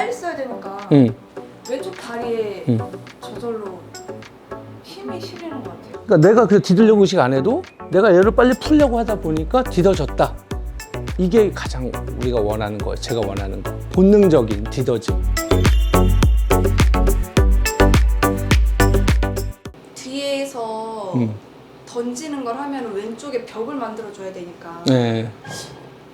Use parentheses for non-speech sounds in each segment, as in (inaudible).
빨리 써야 되니까 응. 왼쪽 다리에 응. 저절로 힘이 실리는 것 같아요. 그러니까 내가 그 디들려고 의식 안 해도 내가 얘를 빨리 풀려고 하다 보니까 디뎌졌다. 이게 가장 우리가 원하는 거예요. 제가 원하는 거. 본능적인 디뎌짐. 뒤에서 음. 던지는 걸 하면 왼쪽에 벽을 만들어줘야 되니까 네.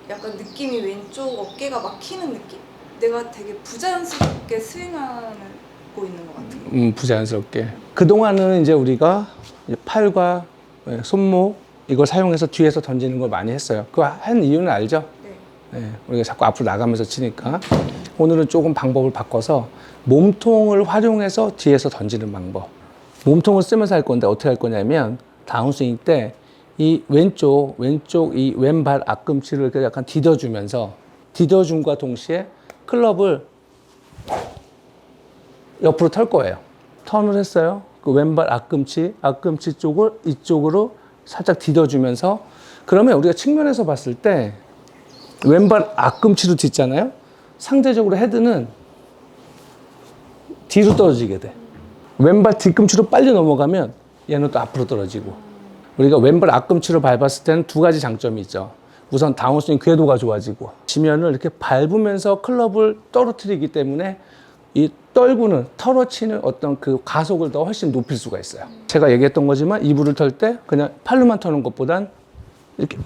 약간 느낌이 왼쪽 어깨가 막히는 느낌? 내가 되게 부자연스럽게 스윙하고 있는 것 같은 거. 음, 부자연스럽게. 그동안은 이제 우리가 이제 팔과 예, 손목 이걸 사용해서 뒤에서 던지는 걸 많이 했어요. 그한 이유는 알죠? 네. 예, 우리가 자꾸 앞으로 나가면서 치니까 오늘은 조금 방법을 바꿔서 몸통을 활용해서 뒤에서 던지는 방법. 몸통을 쓰면서 할 건데 어떻게 할 거냐면 다운스윙 때 이 왼쪽 왼쪽 이 왼발 앞꿈치를 약간 디뎌주면서 디뎌줌과 동시에 클럽을 옆으로 털 거예요. 턴을 했어요. 그 왼발 앞꿈치, 앞꿈치 쪽을 이쪽으로 살짝 디뎌주면서 그러면 우리가 측면에서 봤을 때 왼발 앞꿈치로 딛잖아요. 상대적으로 헤드는 뒤로 떨어지게 돼. 왼발 뒤꿈치로 빨리 넘어가면 얘는 또 앞으로 떨어지고. 우리가 왼발 앞꿈치로 밟았을 때는 두 가지 장점이 있죠. 우선 다운스윙 궤도가 좋아지고 지면을 이렇게 밟으면서 클럽을 떨어뜨리기 때문에 이 떨구는 털어치는 어떤 그 가속을 더 훨씬 높일 수가 있어요. 제가 얘기했던 거지만 이불을 털 때 그냥 팔로만 터는 것보단 이렇게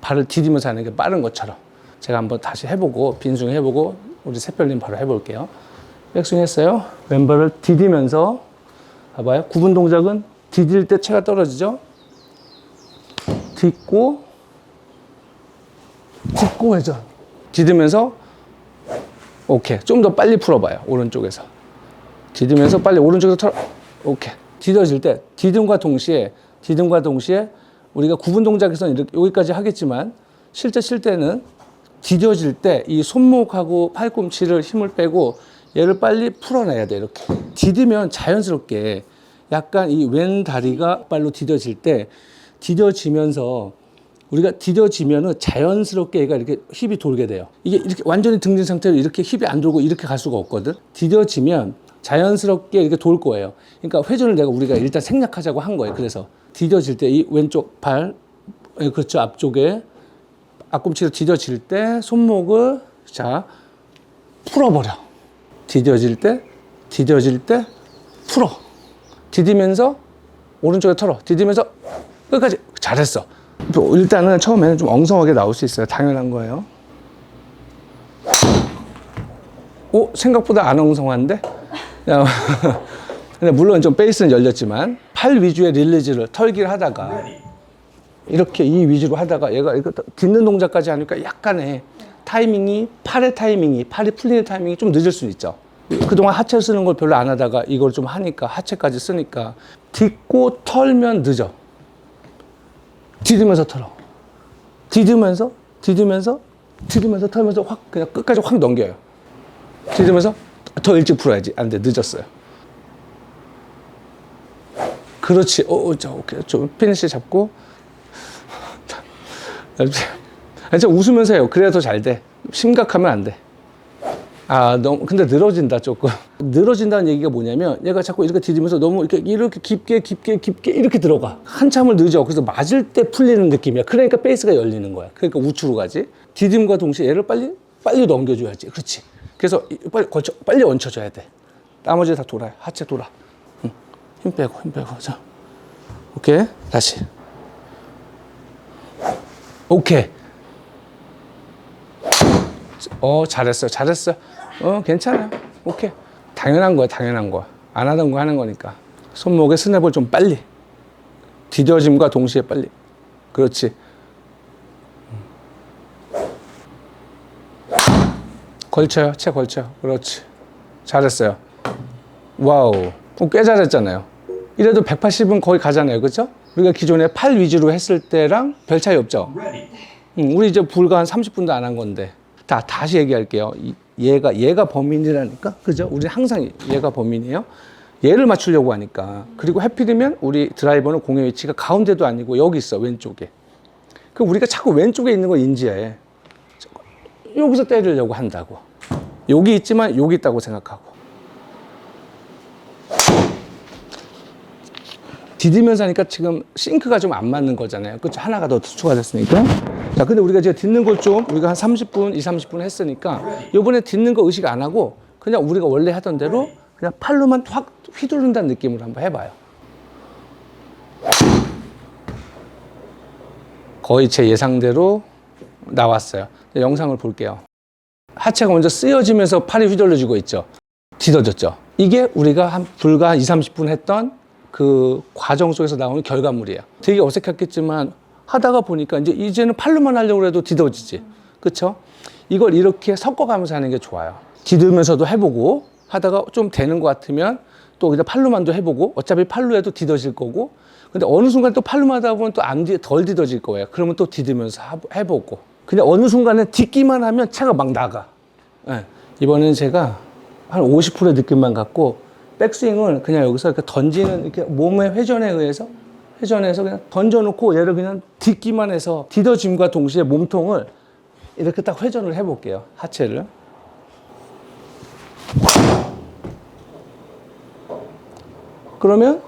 발을 디디면서 하는 게 빠른 것처럼 제가 한번 다시 해보고 빈스윙 해보고 우리 새별님 바로 해볼게요. 백스윙 했어요. 왼발을 디디면서 봐봐요. 구분 동작은 디딜 때 체가 떨어지죠. 딛고 딛고 회전 디디면서 오케이. 좀 더 빨리 풀어봐요 오른쪽에서. 디디면서 빨리 오른쪽에서 털어 오케이. 디뎌질 때 디딤과 동시에 디딤과 동시에 우리가 구분 동작에서는 이렇게 여기까지 하겠지만 실제 칠 때는 디뎌질 때 이 손목하고 팔꿈치를 힘을 빼고 얘를 빨리 풀어내야 돼 이렇게. 디디면 자연스럽게 약간 이 왼 다리가 발로 디뎌질 때 디뎌지면서 우리가 디뎌지면은 자연스럽게 얘가 이렇게 힙이 돌게 돼요. 이게 이렇게 완전히 등진 상태로 이렇게 힙이 안 돌고 이렇게 갈 수가 없거든. 디뎌지면 자연스럽게 이렇게 돌 거예요. 그러니까 회전을 내가 우리가 일단 생략하자고 한 거예요. 그래서 디뎌질 때 이 왼쪽 발, 예, 그렇죠. 앞쪽에 앞꿈치로 디뎌질 때 손목을 자 풀어버려. 디뎌질 때, 디뎌질 때 풀어. 디디면서 오른쪽에 털어. 디디면서 끝까지 잘했어. 또 일단은 처음에는 좀 엉성하게 나올 수 있어요. 당연한 거예요. 오 생각보다 안 엉성한데? 야, (laughs) 근데 물론 좀 베이스는 열렸지만 팔 위주의 릴리즈를 털기를 하다가 이렇게 이 위주로 하다가 얘가 딛는 동작까지 하니까 약간의 타이밍이 팔의 타이밍이 팔이 풀리는 타이밍이 좀 늦을 수 있죠. 그동안 하체 쓰는 걸 별로 안 하다가 이걸 좀 하니까 하체까지 쓰니까 딛고 털면 늦어. 디디면서 털어. 디디면서, 디디면서, 디디면서 털면서 확, 그냥 끝까지 확 넘겨요. 디디면서 더 일찍 풀어야지. 안 돼, 늦었어요. 그렇지. 어, 어, 저, 오케이. 좀 피니시 잡고. (laughs) 저 웃으면서 해요. 그래야 더 잘 돼. 심각하면 안 돼. 아, 너무, 근데 늘어진다, 조금. (laughs) 늘어진다는 얘기가 뭐냐면, 얘가 자꾸 이렇게 디디면서 너무 이렇게, 이렇게 깊게, 깊게, 깊게 이렇게 들어가. 한참을 늦어. 그래서 맞을 때 풀리는 느낌이야. 그러니까 베이스가 열리는 거야. 그러니까 우측으로 가지. 디딤과 동시에 얘를 빨리, 빨리 넘겨줘야지. 그렇지. 그래서 이- 빨리 걸쳐, 빨리 얹혀줘야 돼. 나머지 다 돌아요. 하체 돌아. 응. 힘 빼고, 힘 빼고. 자. 오케이. 다시. 오케이. 어, 잘했어요. 잘했어요. 어, 괜찮아요. 오케이. 당연한 거야, 당연한 거야. 안 하던 거 하는 거니까. 손목에 스냅을 좀 빨리. 디뎌짐과 동시에 빨리. 그렇지. 걸쳐요. 채 걸쳐요. 그렇지. 잘했어요. 와우. 어, 꽤 잘했잖아요. 이래도 180은 거의 가잖아요. 그죠? 우리가 기존에 팔 위주로 했을 때랑 별 차이 없죠? 음, 우리 이제 불과 한 30분도 안 한 건데. 다, 다시 얘기할게요. 이- 얘가, 얘가 범인이라니까? 그죠? 우리 항상 얘가 범인이에요. 얘를 맞추려고 하니까. 그리고 해필이면 우리 드라이버는 공의 위치가 가운데도 아니고 여기 있어, 왼쪽에. 그 우리가 자꾸 왼쪽에 있는 걸 인지해. 여기서 때리려고 한다고. 여기 있지만 여기 있다고 생각하고. 디디면서 하니까 지금 싱크가 좀 안 맞는 거잖아요. 그렇죠? 하나가 더 추가됐으니까. 자, 근데 우리가 이제 딛는 걸 좀 우리가 한 30분, 2, 30분 했으니까 요번에 딛는 거 의식 안 하고 그냥 우리가 원래 하던 대로 그냥 팔로만 확 휘두른다는 느낌으로 한번 해봐요. 거의 제 예상대로 나왔어요. 이제 영상을 볼게요. 하체가 먼저 쓰여지면서 팔이 휘둘러지고 있죠. 뒤덮졌죠. 이게 우리가 한 불과 한 2, 30분 했던 그 과정 속에서 나오는 결과물이에요. 되게 어색했겠지만 하다가 보니까 이제 이제는 팔로만 하려고 해도 뒤덮지지. 그쵸? 이걸 이렇게 섞어가면서 하는 게 좋아요. 뒤들면서도 해보고 하다가 좀 되는 것 같으면 또 그냥 팔로만도 해보고 어차피 팔로 해도 뒤덮질 거고 근데 어느 순간 또 팔로만 하다 보면 또 안 덜 뒤덮질 거예요. 그러면 또 뒤들면서 하- 해보고 근데 어느 순간에 딛기만 하면 차가 막 나가. 예. 이번에는 제가 한 50%의 느낌만 갖고 백스윙을 그냥 여기서 이렇게 던지는 이렇게 몸의 회전에 의해서 회전해서 그냥 던져놓고 얘를 그냥 딛기만 해서 디뎌짐과 동시에 몸통을 이렇게 딱 회전을 해볼게요. 하체를. 그러면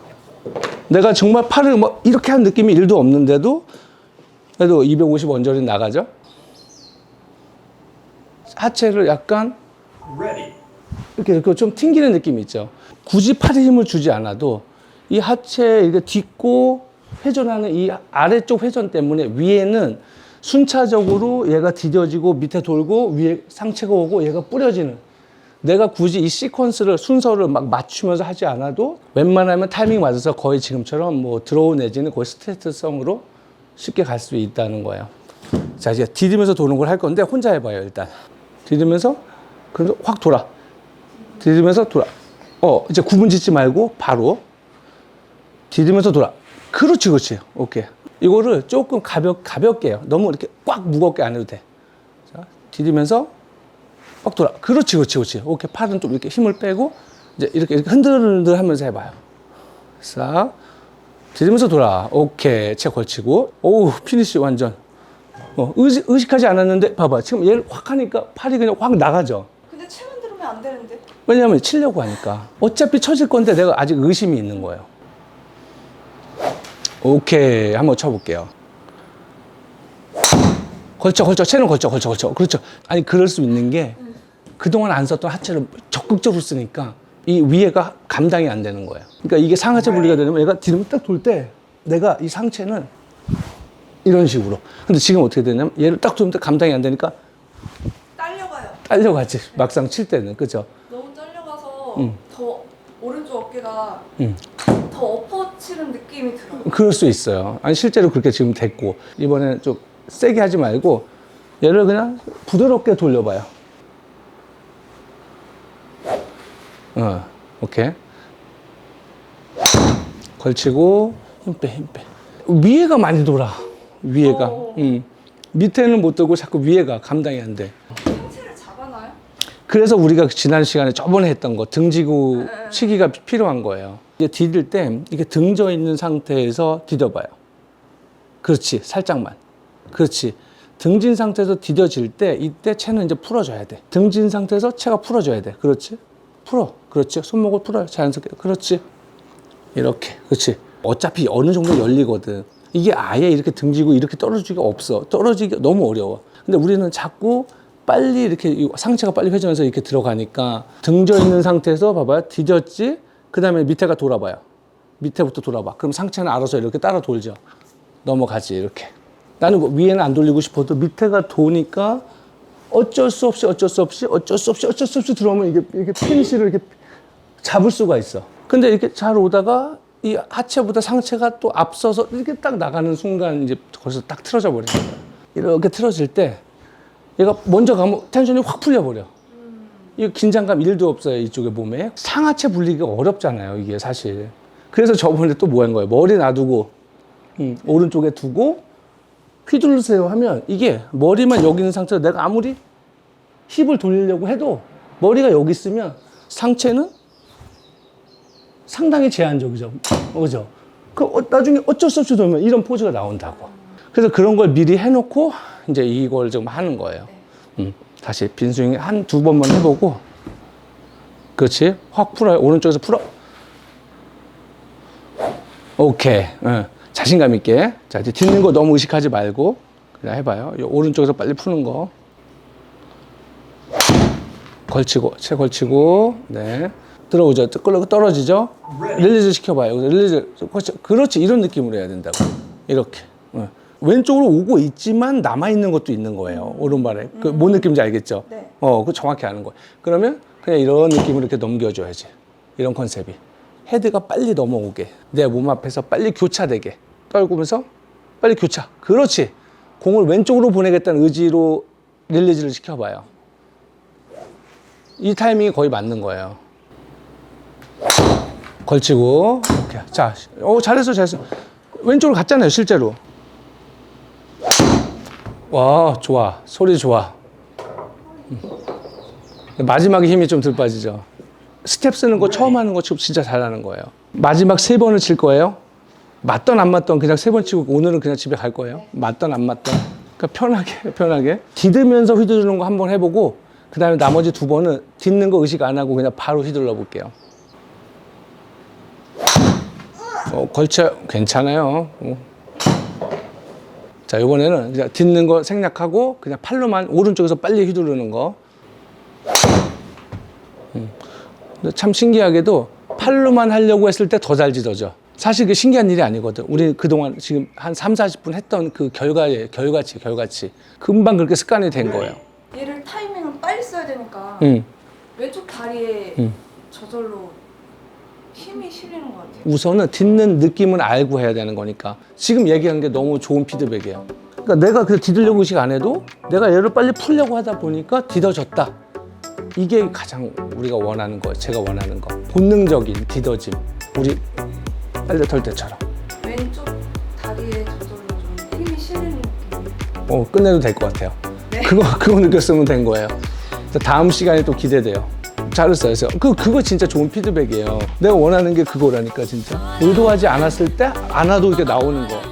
내가 정말 팔을 뭐 이렇게 한 느낌이 1도 없는데도 그래도 250 원절이 나가죠. 하체를 약간 이렇게 좀 튕기는 느낌이 있죠. 굳이 팔에 힘을 주지 않아도 이 하체 이렇게 딛고 회전하는 이 아래쪽 회전 때문에 위에는 순차적으로 얘가 디뎌지고 밑에 돌고 위에 상체가 오고 얘가 뿌려지는 내가 굳이 이 시퀀스를 순서를 막 맞추면서 하지 않아도 웬만하면 타이밍 맞아서 거의 지금처럼 뭐 드로우 내지는 거의 스트레이트성으로 쉽게 갈 수 있다는 거예요. 자 이제 디디면서 도는 걸 할 건데 혼자 해봐요 일단. 디디면서 그래서 확 돌아. 디디면서 돌아. 어 이제 구분 짓지 말고 바로 디디면서 돌아. 그렇지 그렇지. 오케이. 이거를 조금 가볍 가볍게요. 너무 이렇게 꽉 무겁게 안 해도 돼. 자 디디면서 꽉 돌아. 그렇지, 그렇지, 그렇지. 오케이. 팔은 좀 이렇게 힘을 빼고, 이제 이렇게, 이렇게 흔들흔들 하면서 해봐요. 싹. 들으면서 돌아. 오케이. 채 걸치고. 오우, 피니쉬 완전. 어, 의식, 의식하지 않았는데, 봐봐. 지금 얘를 확 하니까 팔이 그냥 확 나가죠. 근데 채만 들으면 안 되는데. 왜냐하면 치려고 하니까. 어차피 쳐질 건데 내가 아직 의심이 있는 거예요. 오케이. 한번 쳐볼게요. 걸쳐, 걸쳐. 채는 걸쳐, 걸쳐, 걸쳐. 그렇죠. 아니, 그럴 수 있는 게 그동안 안 썼던 하체를 적극적으로 쓰니까 이 위에가 감당이 안 되는 거예요. 그러니까 이게 상하체 분리가 되려면 얘가 뒤로 딱 돌 때 내가 이 상체는 이런 식으로. 근데 지금 어떻게 되냐면 얘를 딱 돌면 감당이 안 되니까 딸려가요. 딸려가지. 막상 칠 때는. 그죠? 음. 더 오른쪽 어깨가 음. 더 엎어치는 느낌이 들어요. 그럴 수 있어요. 아니 실제로 그렇게 지금 됐고 이번에는 좀 세게 하지 말고 얘를 그냥 부드럽게 돌려봐요. 어, 오케이. 걸치고 힘 빼, 힘 빼. 위에가 많이 돌아. 위에가. 어. 음. 밑에는 못 들고 자꾸 위에가 감당이 안 돼. 그래서 우리가 지난 시간에 저번에 했던 거 등지고 치기가 필요한 거예요. 이게 디딜 때 이게 등져 있는 상태에서 디뎌봐요. 그렇지, 살짝만. 그렇지. 등진 상태에서 디뎌질 때 이때 채는 이제 풀어줘야 돼. 등진 상태에서 채가 풀어줘야 돼. 그렇지? 풀어. 그렇지. 손목을 풀어요. 자연스럽게. 그렇지. 이렇게. 그렇지. 어차피 어느 정도 열리거든. 이게 아예 이렇게 등지고 이렇게 떨어지기가 없어. 떨어지기가 너무 어려워. 근데 우리는 자꾸 빨리 이렇게 이 상체가 빨리 회전해서 이렇게 들어가니까 등져 있는 상태에서 봐봐요. 디뎠지? 그 다음에 밑에가 돌아봐요. 밑에부터 돌아봐. 그럼 상체는 알아서 이렇게 따라 돌죠. 넘어가지, 이렇게. 나는 뭐 위에는 안 돌리고 싶어도 밑에가 도니까 어쩔 수 없이 어쩔 수 없이 어쩔 수 없이 어쩔 수 없이 들어오면 이게, 이게 피니시를 이렇게 잡을 수가 있어. 근데 이렇게 잘 오다가 이 하체보다 상체가 또 앞서서 이렇게 딱 나가는 순간 이제 거기서 딱 틀어져 버리는 거야. 이렇게 틀어질 때 얘가 먼저 가면 텐션이 확 풀려버려. 이 긴장감 일도 없어요 이쪽에 몸에. 상하체 분리기가 어렵잖아요 이게 사실. 그래서 저번에 또 뭐 한 거예요? 머리 놔두고 음, 오른쪽에 두고 휘두르세요 하면 이게 머리만 여기 있는 상태로 내가 아무리 힙을 돌리려고 해도 머리가 여기 있으면 상체는 상당히 제한적이죠. 그죠? 그 어, 나중에 어쩔 수 없이 돌면 이런 포즈가 나온다고 그래서 그런 걸 미리 해놓고 이제 이걸 좀 하는 거예요. 음. 다시 빈 스윙 한 두 번만 해보고 그렇지? 확 풀어요 오른쪽에서 풀어. 오케이. 응. 자신감 있게. 자 이제 딛는 거 너무 의식하지 말고 그냥 해봐요. 이 오른쪽에서 빨리 푸는 거. 걸치고 채 걸치고. 네. 들어오죠? 끌어 떨어지죠? 릴리즈 시켜봐요. 릴리즈 그렇지, 이런 느낌으로 해야 된다고. 이렇게. 응. 왼쪽으로 오고 있지만 남아 있는 것도 있는 거예요 오른발에 그 뭔 느낌인지 알겠죠 네. 어, 그 정확히 아는 거예요. 그러면 그냥 이런 느낌으로 이렇게 넘겨줘야지. 이런 컨셉이. 헤드가 빨리 넘어오게. 내 몸 앞에서 빨리 교차되게. 떨구면서 빨리 교차. 그렇지. 공을 왼쪽으로 보내겠다는 의지로 릴리즈를 시켜봐요. 이 타이밍이 거의 맞는 거예요. 걸치고. 이렇게. 자, 어, 잘했어, 잘했어. 왼쪽으로 갔잖아요, 실제로. 와, 좋아. 소리 좋아. 마지막에 힘이 좀 덜 빠지죠. 스텝 쓰는 거 처음 하는 거 진짜 잘하는 거예요. 마지막 세 번을 칠 거예요. 맞던 안 맞던 그냥 세 번 치고 오늘은 그냥 집에 갈 거예요. 맞던 안 맞던. 그러니까 편하게 (laughs) 편하게 디드면서 휘두르는 거 한 번 해보고 그 다음에 나머지 두 번은 딛는 거 의식 안 하고 그냥 바로 휘둘러 볼게요. 어, 걸쳐 괜찮아요. 어. 자 이번에는 그냥 딛는 거 생략하고 그냥 팔로만 오른쪽에서 빨리 휘두르는 거. 근데 참 신기하게도 팔로만 하려고 했을 때 더잘 지더죠. 사실 그 신기한 일이 아니거든. 우리 그동안 지금 한 3, 40분 했던 그 결과에 결과치, 결과치. 금방 그렇게 습관이 된 거예요. 얘를 타이밍을 빨리 써야 되니까 응. 왼쪽 다리에 음. 저절로 힘이 실리는 것 같아요. 우선은 딛는 느낌은 알고 해야 되는 거니까. 지금 얘기한 게 너무 좋은 피드백이에요. 그러니까 내가 그 디딜려고 의식 안 해도 내가 얘를 빨리 풀려고 하다 보니까 디뎌졌다. 이게 가장 우리가 원하는 거예요. 제가 원하는 거. 본능적인 디뎌짐. 우리 빨래 털 때처럼. 왼쪽 다리에 저절로 좀 힘이 실리는 느낌. 어, 끝내도 될 것 같아요. 네. 그거, 그거 느꼈으면 된 거예요. 다음 시간에 또 기대돼요. 잘했어요. 그, 그거 진짜 좋은 피드백이에요. 내가 원하는 게 그거라니까, 진짜. 의도하지 않았을 때, 안 와도 이렇게 나오는 거.